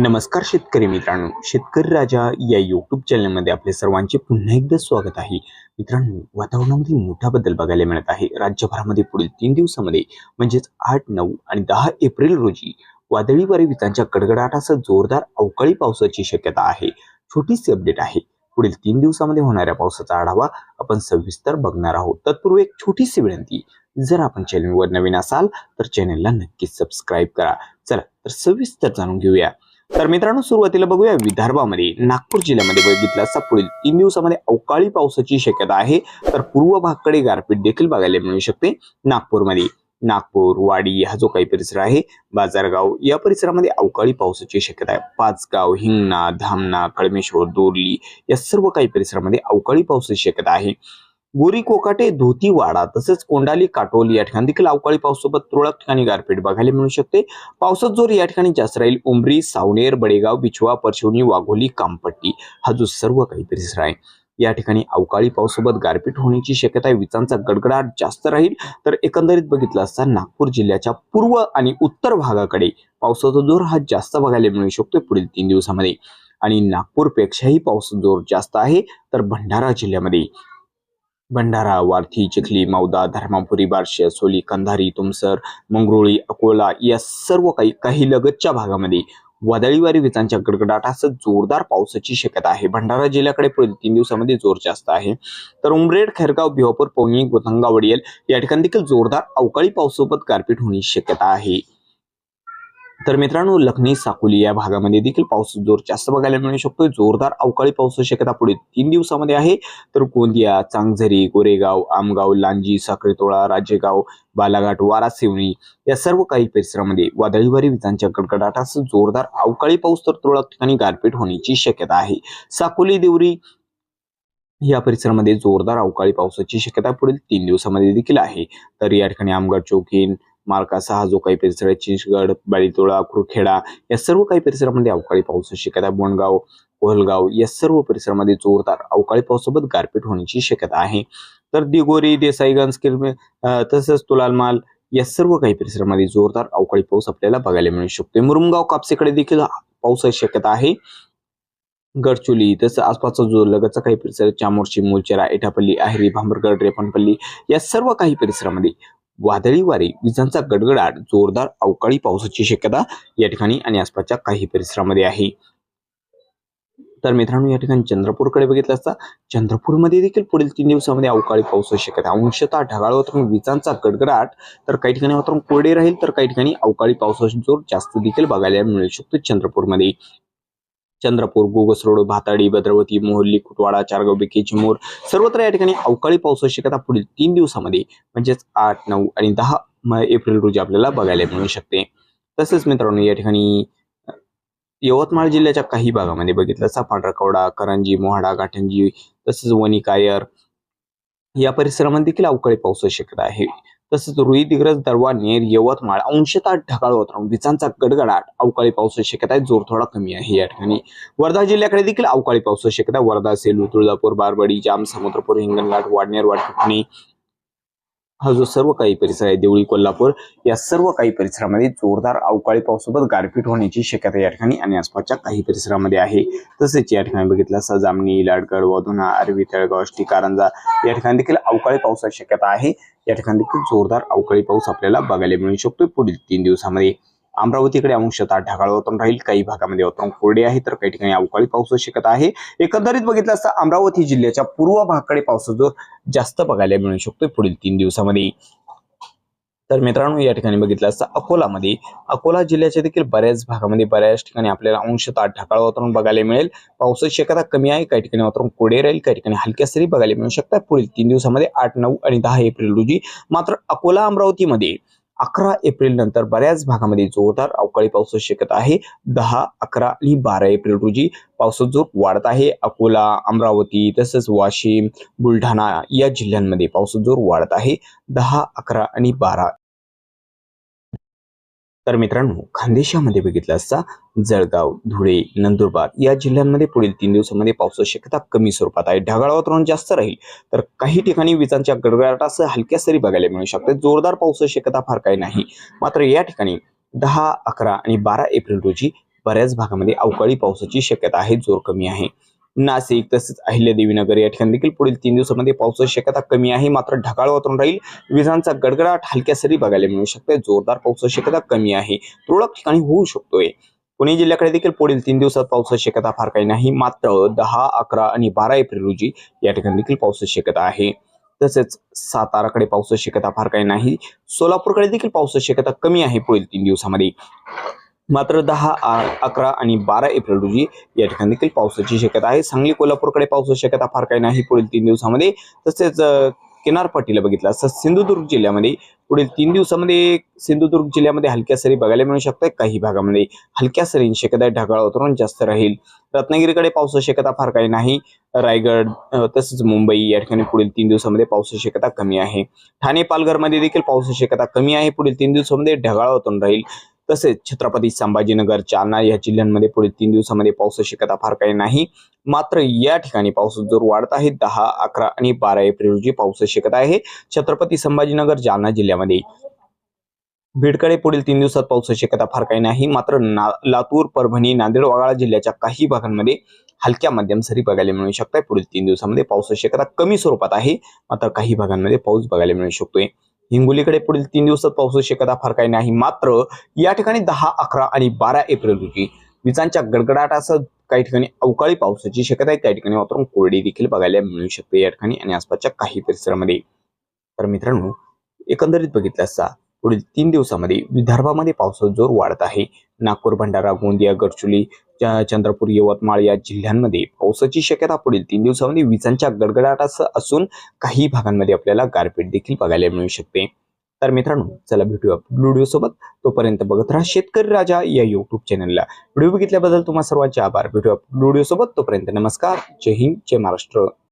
नमस्कार शेतकरी मित्रांनो. शेतकरी राजा या युट्यूब चॅनलमध्ये आपले सर्वांचे पुन्हा एकदा स्वागत आहे. मित्रांनो वातावरणामध्ये मोठा बदल बघायला मिळत आहे. राज्यभरामध्ये पुढील तीन दिवसामध्ये म्हणजेच आठ नऊ आणि दहा एप्रिल रोजी वादळी वारे विजांच्या कडकडाटासह जोरदार अवकाळी पावसाची शक्यता आहे. छोटीशी अपडेट आहे. पुढील तीन दिवसामध्ये होणाऱ्या पावसाचा आढावा आपण सविस्तर बघणार आहोत. तत्पूर्वी एक छोटीशी विनंती. जर आपण चॅनलवर नवीन असाल तर चॅनलला नक्कीच सबस्क्राईब करा. चला तर सविस्तर जाणून घेऊया. तर मित्रांनो सुरुवातीला बघूया विदर्भामध्ये. नागपूर जिल्ह्यामध्ये बघितलं असता पुढील तीन दिवसामध्ये अवकाळी पावसाची शक्यता आहे. तर पूर्व भागकडे गारपीट देखील बघायला मिळू शकते नागपूरमध्ये. नागपूर वाडी हा जो काही परिसर आहे बाजारगाव या परिसरामध्ये अवकाळी पावसाची शक्यता आहे. पाचगाव हिंगणा धामणा कळमेश्वर दोरली या सर्व काही परिसरामध्ये अवकाळी पावसाची शक्यता आहे. गोरी कोकाटे धोती वाडा तसेच कोंडाली काटोली या ठिकाणी देखील अवकाळी पावसासोबत तुरळक ठिकाणी गारपीट बघायला मिळू शकते. पावसात जोर या ठिकाणी जास्त राहील उमरी सावनेर बडेगाव बिचवा परशिवनी वाघोली कामपट्टी हा जो सर्व काही परिसर आहे या ठिकाणी अवकाळी पावसासोबत गारपीट होण्याची शक्यता आहे. विजांचा गडगडाट जास्त राहील. तर एकंदरीत बघितलं असता नागपूर जिल्ह्याच्या पूर्व आणि उत्तर भागाकडे पावसाचा जोर हा जास्त बघायला मिळू शकतो पुढील तीन दिवसामध्ये. आणि नागपूरपेक्षाही पावसाचा जोर जास्त आहे. तर भंडारा जिल्ह्यामध्ये भंडारा वारथी चिखली मौदा धर्मापुरी बार्शी सोली कंधारी तुमसर मंगरुळी अकोला या सर्व काही काही लगतच्या भागामध्ये वादळी वारी विजांच्या गडगडाटासह जोरदार पावसाची शक्यता आहे. भंडारा जिल्ह्याकडे पुढील तीन दिवसामध्ये जोर जास्त आहे. तर उमरेड खैरगाव भिवापूर पवनी गोतंगा वडियल या ठिकाणी देखील जोरदार अवकाळी पावसासोबत गारपीट होण्याची शक्यता आहे. तर मित्रांनो लखनी साकोली या भागामध्ये देखील पाऊस जोर जास्त बघायला मिळू शकतो जोरदार अवकाळी पावसाची शक्यता पुढे तीन दिवसामध्ये आहे. तर गोंदिया चांगझरी गोरेगाव आमगाव लांजी साखरेतोळा राजेगाव बालाघाट वारासिवणी या सर्व काही परिसरामध्ये वादळी वारी विजांच्या कडकडाटासह जोरदार अवकाळी पाऊस तर तुरळक ठिकाणी गारपीट होण्याची शक्यता आहे. साकोली देवरी या परिसरामध्ये जोरदार अवकाळी पावसाची शक्यता पुढील तीन दिवसामध्ये देखील आहे. तर या ठिकाणी आमगड चौकीन मार्कासा हा जो काही परिसर आहे चिंचगड बाळीतोळा कुरखेडा या सर्व काही परिसरामध्ये अवकाळी पाऊस शक्यता बोंडगाव कोहलगाव या सर्व परिसरामध्ये जोरदार अवकाळी पावसासोबत गारपीट होण्याची शक्यता आहे. तर दिगोरी देसाईगंज किरमे तसंच तुलालमाल या सर्व काही परिसरामध्ये जोरदार अवकाळी पाऊस आपल्याला बघायला मिळू शकतो मुरुमगाव कापसेकडे देखील पावसाची शक्यता आहे. गडचोली तसं आसपासचा जो लगतचा काही परिसर चामोर्शी मुलचेरा एटापल्ली आहेरी भांबरगड रेपणपल्ली या सर्व काही परिसरामध्ये वादळी वारे विजांचा गडगडाट जोरदार अवकाळी पावसाची शक्यता या ठिकाणी आणि आसपासच्या काही परिसरामध्ये आहे तर मित्रांनो या ठिकाणी चंद्रपूरकडे बघितलं असता चंद्रपूरमध्ये देखील पुढील तीन दिवसामध्ये अवकाळी पावसाची शक्यता आहे. अंशतः ढगाळ वातावरण विजांचा गडगडाट तर काही ठिकाणी वातावरण कोरडे राहील तर काही ठिकाणी अवकाळी पावसाचा जोर जास्त देखील बघायला मिळू शकतो चंद्रपूरमध्ये चंद्रपूर गोगस रोड भाताडी भद्रवती मोहल्ली कुटवाडा चारगाव बेकी चिमूर सर्वत्र या ठिकाणी अवकाळी पावसाची शक्यता पुढील तीन दिवसामध्ये म्हणजेच आठ नऊ आणि दहा एप्रिल रोजी आपल्याला बघायला मिळू शकते. तसेच मित्रांनो या ठिकाणी यवतमाळ जिल्ह्याच्या काही भागामध्ये बघितलं असा पांढरकवडा करंजी मोहाडा गाठंजी तसेच वणी कायर या परिसरामध्ये देखील अवकाळी पावसाची शक्यता आहे. तसेच रुई दिग्रज दरवा नेर यवतमाळ अंशतः ढगाळ वातावरण. विजांचा गडगडाट अवकाळी पावसाची शक्यता आहे. जोर थोडा कमी आहे या ठिकाणी. वर्धा जिल्ह्याकडे देखील अवकाळी पावसाची शक्यता वर्धा सेलू तुळजापूर बारबडी जाम समुद्रपूर हिंगणघाट वाडनेर वाटणी हा जो सर्व काही परिसर आहे देवळी कोल्हापूर या सर्व काही परिसरामध्ये जोरदार अवकाळी पावसासोबत गारपीट होण्याची शक्यता या ठिकाणी आणि आसपासच्या काही परिसरामध्ये आहे. तसेच या ठिकाणी बघितलं असता जामणी लाडगड वधुना अरवी तळगाव अष्टी कारंजा या ठिकाणी देखील अवकाळी पावसाची शक्यता आहे. या ठिकाणी देखील जोरदार अवकाळी पाऊस आपल्याला बघायला मिळू शकतो पुढील तीन दिवसामध्ये. अमरावतीकडे अंशतः ढगाळ वातावरण राहील काही भागामध्ये वातावरण कोरडे आहे तर काही ठिकाणी अवकाळी पाऊस शक्यता आहे. एकंदरीत बघितलं असता अमरावती जिल्ह्याच्या पूर्व भागाकडे पावसाचा जोर जास्त बघायला मिळू शकतो पुढील तीन दिवसामध्ये. तर मित्रांनो या ठिकाणी बघितलं असता अकोलामध्ये अकोला जिल्ह्याच्या देखील बऱ्याच भागामध्ये बऱ्याच ठिकाणी आपल्याला अंशतः ढगाळ वातावरण बघायला मिळेल. पावसाची शक्यता कमी आहे काही ठिकाणी वातावरण कोडे राहील काही ठिकाणी हलक्या सरी बघायला मिळू शकतात. पुढील तीन दिवसामध्ये आठ नऊ आणि दहा एप्रिल रोजी मात्र अकोला अमरावतीमध्ये अकरा एप्रिल नंतर बऱ्याच भागामध्ये जोरदार अवकाळी पाऊस शकत आहे. दहा अकरा आणि बारा एप्रिल रोजी पावसाचा जोर वाढत आहे. अकोला अमरावती तसंच वाशिम बुलढाणा या जिल्ह्यांमध्ये पावसाचा जोर वाढत आहे. दहा अकरा आणि बारा तर मित्रांनो खानदेशामध्ये बघितलं असता जळगाव धुळे नंदुरबार या जिल्ह्यांमध्ये पुढील तीन दिवसामध्ये पावसाची शक्यता कमी स्वरूपात आहे. ढगाळ वातावरण जास्त राहील तर काही ठिकाणी विजांच्या गडगडाटासह हलक्या सरी बघायला मिळू शकते जोरदार पावसाची शक्यता फार काही नाही. मात्र या ठिकाणी दहा अकरा आणि बारा एप्रिल रोजी बऱ्याच भागामध्ये अवकाळी पावसाची शक्यता आहे जोर कमी आहे. नाशिक तसेच अहिल्यादेवीनगर या ठिकाणी देखील पुढील तीन दिवसामध्ये पावसाची शक्यता कमी आहे. मात्र ढगाळ वातावरण राहील. विजांचा गडगडाट हलक्या सरी बघायला मिळू शकते. जोरदार पावसाची शक्यता कमी आहे. तुरळक ठिकाणी होऊ शकतोय. पुणे जिल्ह्याकडे देखील पुढील तीन दिवसात पावसाची शक्यता फार काही नाही. मात्र दहा अकरा आणि बारा एप्रिल रोजी या ठिकाणी देखील पावसाची शक्यता आहे. तसेच साताराकडे पावसाची शक्यता फार काही नाही. सोलापूरकडे देखील पावसाची शक्यता कमी आहे पुढील तीन दिवसामध्ये. मात्र दहा अकरा आणि बारा एप्रिल रोजी या ठिकाणी देखील पावसाची शक्यता आहे. सांगली कोल्हापूरकडे पावसाची शक्यता फार काही नाही. पुढील तीन दिवसामध्ये तसेच किनारपट्टीला बघितलं असं सिंधुदुर्ग जिल्ह्यामध्ये पुढील तीन दिवसामध्ये सिंधुदुर्ग जिल्ह्यामध्ये हलक्या सरी बघायला मिळू शकतात. काही भागामध्ये हलक्या सरींची शक्यता आहे, ढगाळ वातावरण जास्त राहील. रत्नागिरीकडे पावसाची शक्यता फार काही नाही. रायगड तसेच मुंबई या ठिकाणी पुढील तीन दिवसामध्ये पावसाची शक्यता कमी आहे. ठाणे पालघरमध्ये देखील पावसाची शक्यता कमी आहे. पुढील तीन दिवसामध्ये ढगाळ वातावरण राहील. तसेच छत्रपती संभाजीनगर जालना या जिल्ह्यांमध्ये पुढील तीन दिवसामध्ये पावसाची शक्यता फार काही नाही. मात्र या ठिकाणी पाऊस जोर वाढत आहे. दहा अकरा आणि बारा एप्रिल रोजी पावसाची शक्यता आहे. छत्रपती संभाजीनगर जालना जिल्ह्यामध्ये. बीडकडे पुढील तीन दिवसात पावसाची शक्यता फार काही नाही. मात्र ना लातूर परभणी नांदेड वगळा जिल्ह्याच्या काही भागांमध्ये हलक्या मध्यम सरी बघायला मिळू शकतात पुढील तीन दिवसामध्ये पावसाची शक्यता कमी स्वरूपात आहे. मात्र काही भागांमध्ये पाऊस बघायला मिळू शकतोय. हिंगोलीकडे पुढील तीन दिवसात पावसाची शक्यता फार काही नाही. मात्र या ठिकाणी दहा अकरा आणि बारा एप्रिल रोजी विजांच्या गडगडाटासह काही ठिकाणी अवकाळी पावसाची शक्यता आहे. काही ठिकाणी वातावरण कोरडी देखील बघायला मिळू शकते या ठिकाणी आणि आसपासच्या काही परिसरामध्ये. तर मित्रांनो एकंदरीत बघितलं असता पुढील तीन दिवसामध्ये विदर्भामध्ये पावसाचा जोर वाढत आहे. नागपूर भंडारा गोंदिया गडचुली चंद्रपूर यवतमाळ या जिल्ह्यांमध्ये पावसाची शक्यता पुढील तीन दिवसामध्ये विजांच्या गडगडाटासह असून काही भागांमध्ये आपल्याला गारपीट देखील बघायला मिळू शकते. तर मित्रांनो चला भेटूया व्हिडिओ सोबत. तोपर्यंत बघत राहा शेतकरी राजा या युट्यूब चॅनलला व्हिडिओ बघितल्याबद्दल तुम्हाला सर्वांचे आभार. भेटूया व्हिडिओ सोबत. तोपर्यंत नमस्कार. जय हिंद. जय महाराष्ट्र.